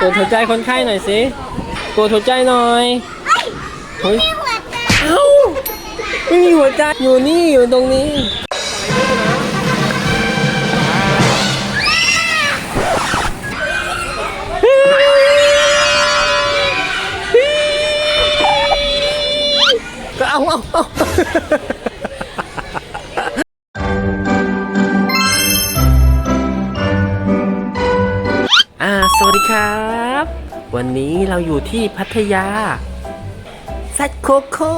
ตรวจหัวใจคนไข้หน่อยสิตรวจหัวใจหน่อยเฮ้ยหัวใจเอ้าไม่มีหัวใจอยู่นี่อยู่ตรงนี้ก็เอาเอาเอา ครับ วันนี้เราอยู่ที่พัทยาซัดโคโค่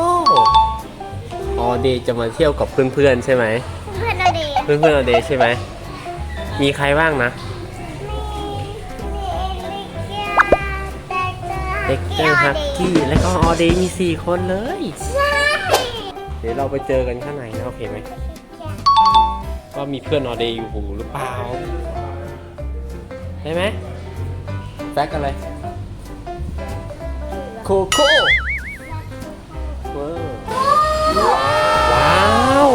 ออเดย์จะมาเที่ยวกับเพื่อนๆใช่ไหม เพื่อนเราดีเพื่อนๆออเดย์ใช่ไหม มีใครบ้างนะ เด็กเตอร์ฮักกี้และก็ออเดย์มี 4 คนเลย ใช่เดี๋ยวเราไปเจอกันข้างในนะโอเคไหมว่ามีเพื่อนออเดย์อยู่หรือเปล่า ได้ไหม แฟกอะไรโคโค่เว้าว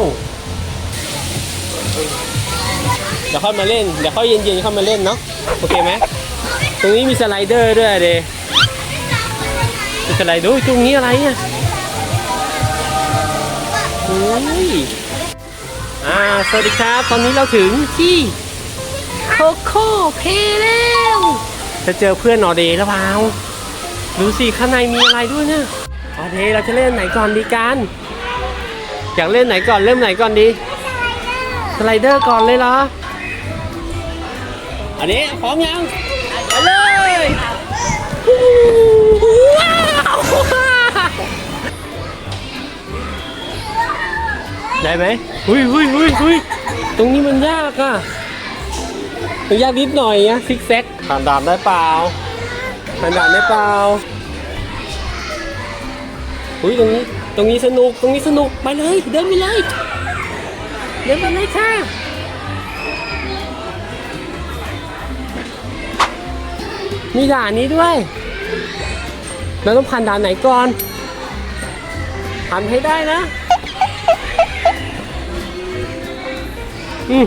เดี๋ยวค่อยมาเล่น เดี๋ยวค่อยเย็นๆเข้ามาเล่นเนาะโอเคไหมตรงนี้มีสไลเดอร์ด้วยเดมีสไลเดอร์ตรงนี้อะไรอะเฮ้ยอ่าสวัสดีครับ ตอนนี้เราถึงที่โคโค่เพแล้ว จะเจอเพื่อนออเดย์หรือเปล่าดูสิข้างในมีอะไรด้วยเนี่ยออเดย์เราจะเล่นไหนก่อนดีกัน อยากเล่นไหนก่อนเริ่มไหนก่อนดีสไลเดอร์ก่อนเลยเหรอ อันนี้พร้อมยังไปเลยว้าวได้ไหมหุยหุยหุยหุยตรงนี้มันยากอะ มันยากนิดหน่อยอะซิกแซกผ่านด่านได้เปล่าผ่านด่านได้เปล่าอุ้ยตรงนี้ตรงนี้สนุกตรงนี้สนุกไปเลยเดินไปเลยเดินไปเลยค่ะมีด่านนี้ด้วยเราต้องผ่านด่านไหนก่อนผ่านให้ได้นะ อืม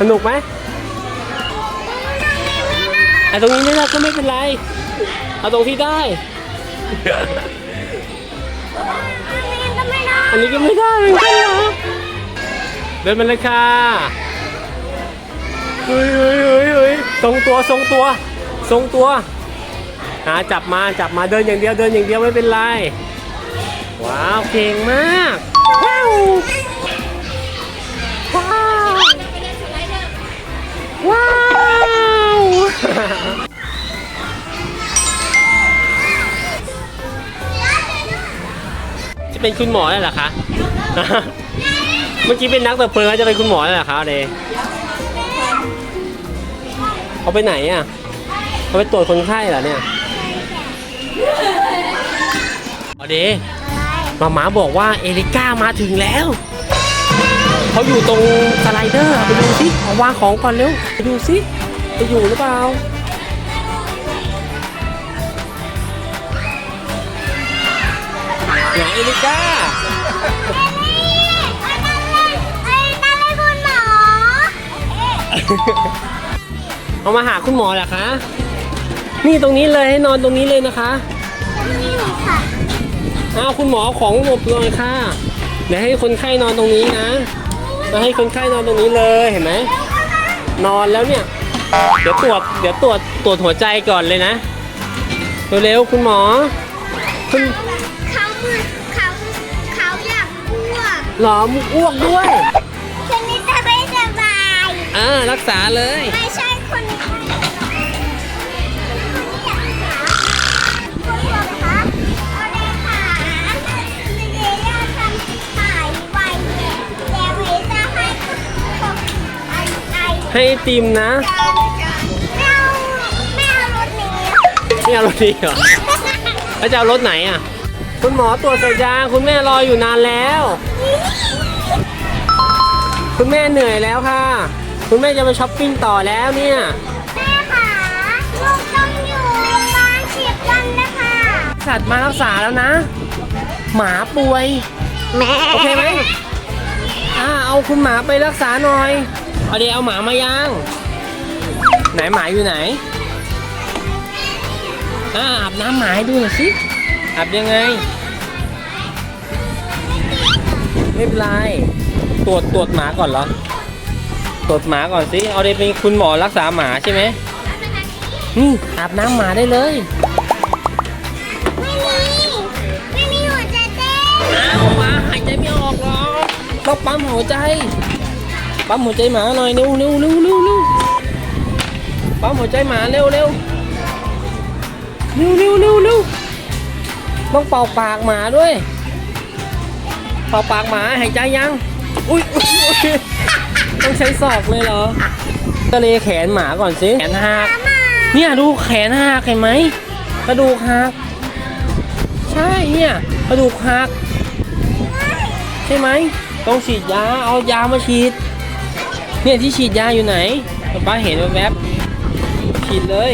สนุกไหมไอ้ตรงนี้ไม่ได้ก็ไม่เป็นไร เอาตรงที่ได้ อันนี้ก็ไม่ได้เหมือนกันเหรอเดินมาเลยค่ะเฮ้ยเฮ้ยเฮ้ยเฮ้ยทรงตัวทรงตัวทรงตัว หาจับมาจับมาเดินอย่างเดียวเดินอย่างเดียวไม่เป็นไร ว้าวเก่งมากว้าวว้ ว้าว จะเป็นคุณหมอแล้วเหรอคะ เมื่อกี้เป็นนักแบบเพลิงแล้วจะเป็นคุณหมอแล้วเหรอคะเดเอาไปไหนอะ เอาไปตรวจคนไข้เหรอเนี่ยเอาดีมาหมาบอกว่าเอริก้ามาถึงแล้ว เขาอยู่ตรงสไลเดอร์ไปดูสิเอาวางของก่อนเร็วไปดูสิจะอยู่หรือเปล่าไหนเอริก้าเอามาหาคุณหมอเหรอคะ นี่ตรงนี้เลยให้นอนตรงนี้เลยนะคะเอาคุณหมอเอาของหมดเลยค่ะ เดี๋ยวให้คนไข้นอนตรงนี้นะ แล้วให้คนไข้นอนตรงนี้เลยเห็นไหมนอนแล้วเนี่ย เดี๋ยวตรวจเดี๋ยวตรวจตรวจหัวใจก่อนเลยนะเร็วๆคุณหมอคุณเขาคือเขาเขาอยากอ้วกหลอมอ้วกด้วย ฉันนี่จะไม่สบายอ่ารักษาเลย ไม่ใช่ ให้ไอติมนะไม่เอาไม่เอารถนี้นี่เอารถดีเหรอแล้วจะเอารถไหนอะ คุณหมอตรวจสายยางคุณแม่รออยู่นานแล้ว คุณแม่เหนื่อยแล้วค่ะ คุณแม่จะไปช้อปปิ้งต่อแล้วเนี่ยแม่ค่ะลูกต้องอยู่โรงพยาบาลสิบวันนะคะสัตว์มารักษาแล้วนะ หมาป่วยแม่โอเคไหมอ่าเอาคุณหมาไปรักษาหน่อย เอาเดี๋ยวเอาหมามายัง ไหนหมาอยู่ไหนอ่าอาบน้ำหมาให้ดูหน่อยสิอาบยังไง ไม่เป็นไร ตรวจตรวจหมาก่อนเหรอ ตรวจหมาก่อนสิ เอาเดเป็นคุณหมอรักษาหมาใช่ไหมนี่อาบน้ำหมาได้เลย ไม่มี ไม่มีหัวใจเต้นอ้าวหมาหายใจไม่ออกหรอกต้องปั๊มหัวใจ ปั๊มหัวใจหมาหน่อยเร็วเร็วเร็วเร็วเร็วปั๊มหัวใจหมาเร็วเร็วเร็วเร็วเร็วเร็วต้องเป่าปากหมาด้วย เป่าปากหมาหายใจยัง อุ้ยอุ๊ยอุ๊ยต้องใช้ศอกเลยเหรอทะเลแขนหมาก่อนสิแขนหักมาเนี่ยดูแขนหักเห็นไหมกระดูกหักใช่เนี่ยกระดูกหักใช่ไหมต้องฉีดยาเอายามาฉีด เนี่ยที่ฉีดยาอยู่ไหนป้าเห็นแวบๆฉีดเลย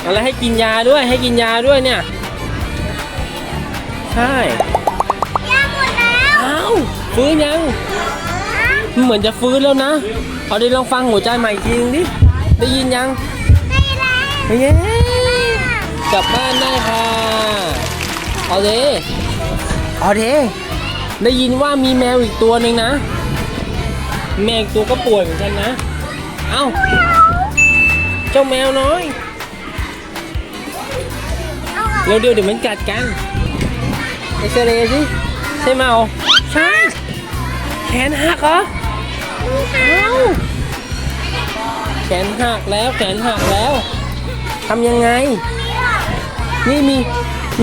เอาแล้วให้กินยาด้วยให้กินยาด้วยเนี่ย ใช่ยาหมดแล้วอ้าวฟื้นยังเหมือนจะฟื้นแล้วนะ เอาดิลองฟังหัวใจใหม่อีกทีนึงดิ ได้ยินยังไม่แล้วเย้กลับบ้านได้ค่ะ เอาเดเอาเดได้ยินว่ามีแมวอีกตัวหนึ่งนะ แมวอีกตัวก็ป่วยเหมือนกันนะ เอ้า เจ้าแมวน้อยเอาออกเร็วเดี๋ยวเดี๋ยวมันกัดกันเอ็กซเรย์สิ ใช่ไหมเอาใช่ แขนหักเหรอเอ้าแขนหักแล้วแขนหักแล้วทำยังไง นี่มี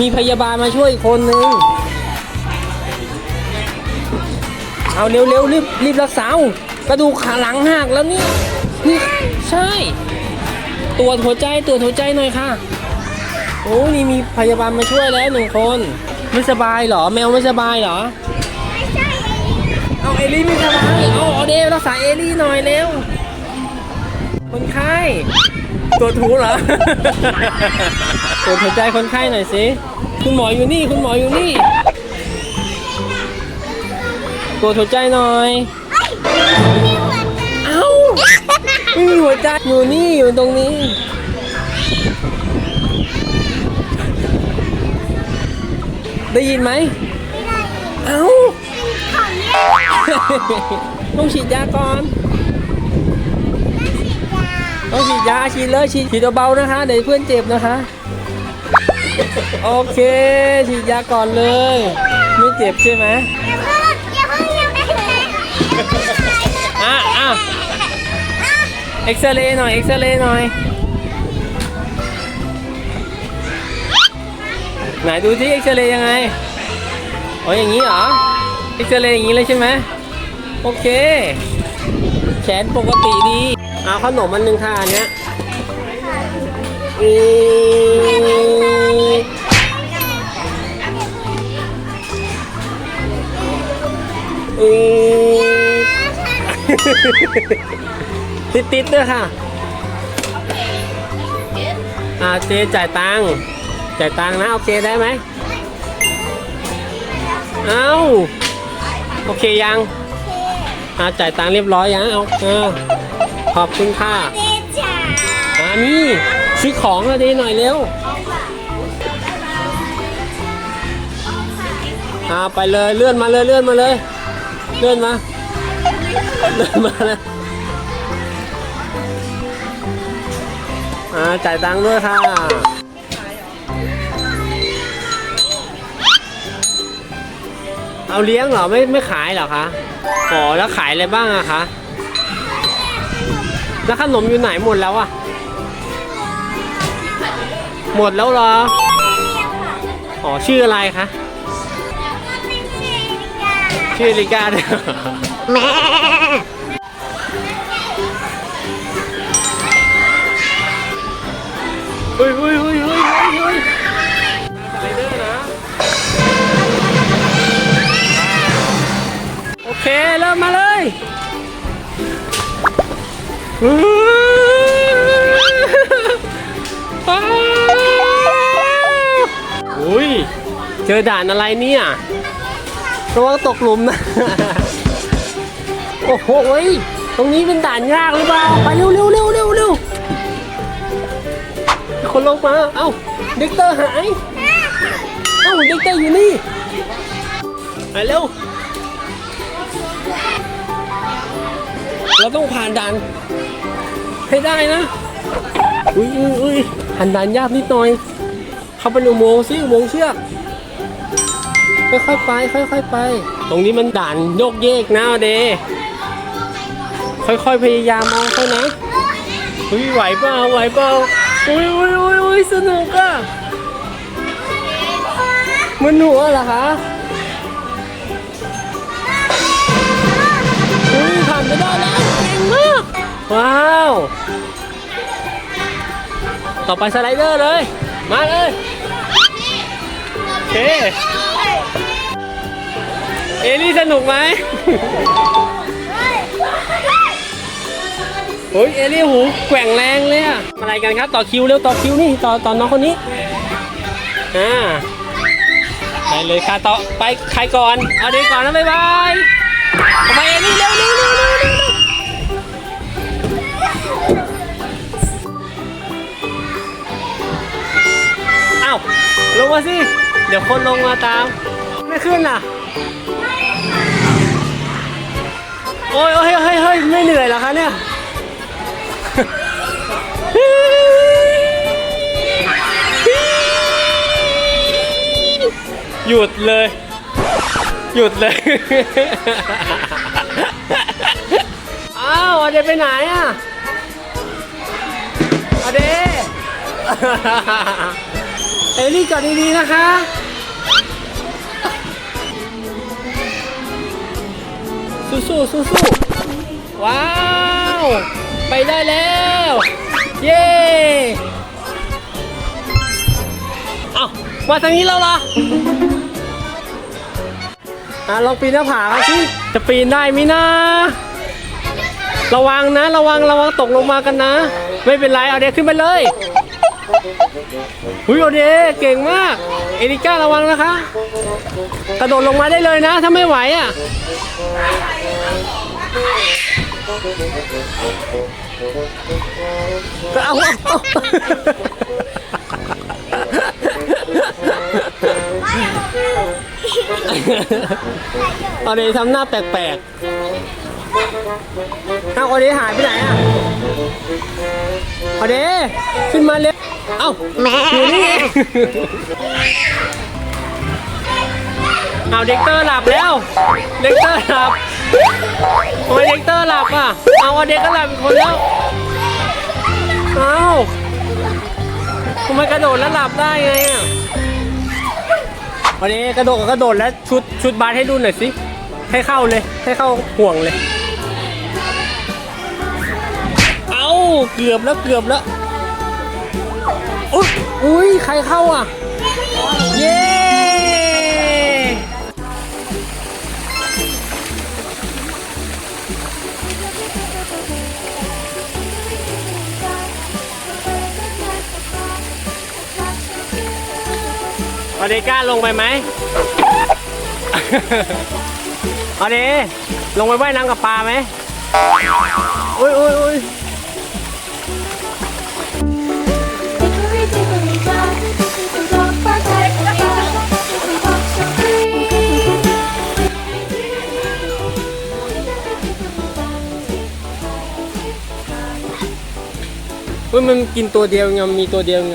มีพยาบาลมาช่วยอีกคนนึง เอาเร็วเร็วรีบรีบรักษา กระดูกขาหลังหักแล้วนี่นี่ใช่ตรวจหัวใจตรวจหัวใจหน่อยค่ะ โอ้นี่มีพยาบาลมาช่วยแล้วหนึ่งคน ไม่สบายเหรอ แมวไม่สบายเหรอไม่ใช่เอาเอลี่ไม่สบายเอาเอาเดวรักษาเอลี่หน่อยเร็ว คนไข้ตรวจหูเหรอตรวจหัวใจคนไข้หน่อยสิ คุณหมออยู่นี่ คุณหมออยู่นี่ ตรวจหัวใจหน่อย เอ้าไม่มีหัวใจอยู่นี่อยู่ตรงนี้ได้ยินไหมไม่ได้อีกเอ้าของเนี่ยต้องฉีดยาก่อนต้องฉีดยาฉีดเลยฉีดฉีดเบาๆนะคะเดี๋ยวเพื่อนเจ็บนะคะ โอเคฉีดยาก่อนเลย ไม่เจ็บใช่ไหม เอ็กซเรย์หน่อย เอ็กซเรย์หน่อย ไหนดูที่เอ็กซเรย์ยังไง อ๋อ อย่างนี้เหรอ เอ็กซเรย์อย่างนี้เลยใช่ไหม โอเค แขนปกติดี เอาขนมมันหนึ่งค่ะอันเนี้ยอีอี ติดติดด้วยค่ะอ่าเจจ่ายตังค์จ่ายตังค์นะโอเคได้ไหมเอาโอเคยังอ่าจ่ายตังค์เรียบร้อยยังเอาเอาขอบคุณค่ะเดจ๋าอ่านี่ซื้อของมาดีหน่อยเร็วอ่าไปเลยเลื่อนมาเลยเลื่อนมาเลย เลื่อนมาเลื่อนมาแล้ว อ่าจ่ายตังค์ด้วยค่ะ เอาเลี้ยงเหรอไม่ไม่ขายเหรอคะอ๋อแล้วขายอะไรบ้างอะคะ แล้วขนมอยู่ไหนหมดแล้วอะหมดแล้วเหรอ อ๋อชื่ออะไรคะ ชื่อลิก้าเนี่ย แม่ เฮ้ยเฮ้ยเฮ้ยเฮ้ยเฮ้ยสไลเดอร์นะ โอเค เริ่มมาเลยอุ้ย เจอด่านอะไรเนี่ยระวังตกหลุมนะ โอ้โห ตรงนี้เป็นด่านยากหรือเปล่า ไปเร็วเร็วเร็วเร็วเร็ว คนลงมา เอ้าเด็กเตอร์หาย เอ้าเด็กเตอร์อยู่นี่ไปเร็ว เราต้องผ่านด่านให้ได้นะ อุ้ยอุ้ยอุ้ยหันด่านยากนิดหน่อย เข้าไปในอุโมงค์สิอุโมงค์เชือกค่อยๆไป ค่อยๆไป ตรงนี้มันด่านโยกเยกนะเดค่อยๆพยายามเอาเขานะอุ้ยไหวเปล่าไหวเปล่า อุ้ยอุ้ยอุ้ยอุ้ยสนุกอะมันหัวเหรอคะอุ้ยผ่านไปได้แล้วเก่งมากว้าว ต่อไปสไลเดอร์เลย มาเลยโอเคเอลี่สนุกไหม โอ้ยเอลี่หูแกว่งแรงเลยอะอะไรกันครับ ต่อคิวเร็วต่อคิวนี่ต่อต่อน้องคนนี้อ่าไปเลยค่ะต่อไปใครก่อนเอาเด็กก่อนนะบ๊ายบายไปเอลี่เร็วเร็วเร็วเร็วเร็วอ้าลงมาสิ เดี๋ยวคนลงมาตาม ไม่ขึ้นอะโอ้ยโอ้ยเฮ้ยเฮ้ยไม่เหนื่อยหรอคะเนี่ย หยุดเลย หยุดเลย อ้าวอเดไปไหนอะอเดเอลี่จอดดีๆนะคะ สู้สู้สู้สู้ๆว้าว ไปได้แล้ว เย้เอามาทางนี้แล้วเหร อะลองปีนหน้าผากันสิจะปีนได้ไหมนะระวังนะ ระวังระวังตกลงมากันนะ ไม่เป็นไรเอาเด็กขึ้นไปเลยหุยเอาเด็กเก่งมาก เอริก้าระวังนะคะ กระโดดลงมาได้เลยนะ ถ้าไม่ไหวอะก็เอาเอา เอาเดย์ทำหน้าแปลกๆเอาเอาเดย์หายไปไหนอะเอาเดย์ขึ้นมาเร็วเอ้าอยู่นี่เองเอาเด็กเตอร์หลับแล้ว เด็กเตอร์หลับทำไมเด็กเตอร์หลับอะ เอาเอาเด็กก็หลับอีกคนแล้วเอาทำไมกระโดดแล้วหลับได้ไงอะ วันนี้กระโดดกับกระโดดแล้วชุดชุดบาสให้ดูหน่อยสิ ให้เข้าเลย ให้เข้าห่วงเลย เอาเกือบแล้วเกือบแล้ว อุ๊ยอุ้ยใครเข้าอะ เย้ อเดก้าลงไปไหมอเดลงไปว่ายน้ำกับปลาไหมอุ้ยอุ้ยอุ้ย Hickory dickory dock, the dog barked at the dog, the dog so free. อุ้ยมันกินตัวเดียวไงมันมีตัวเดียวไง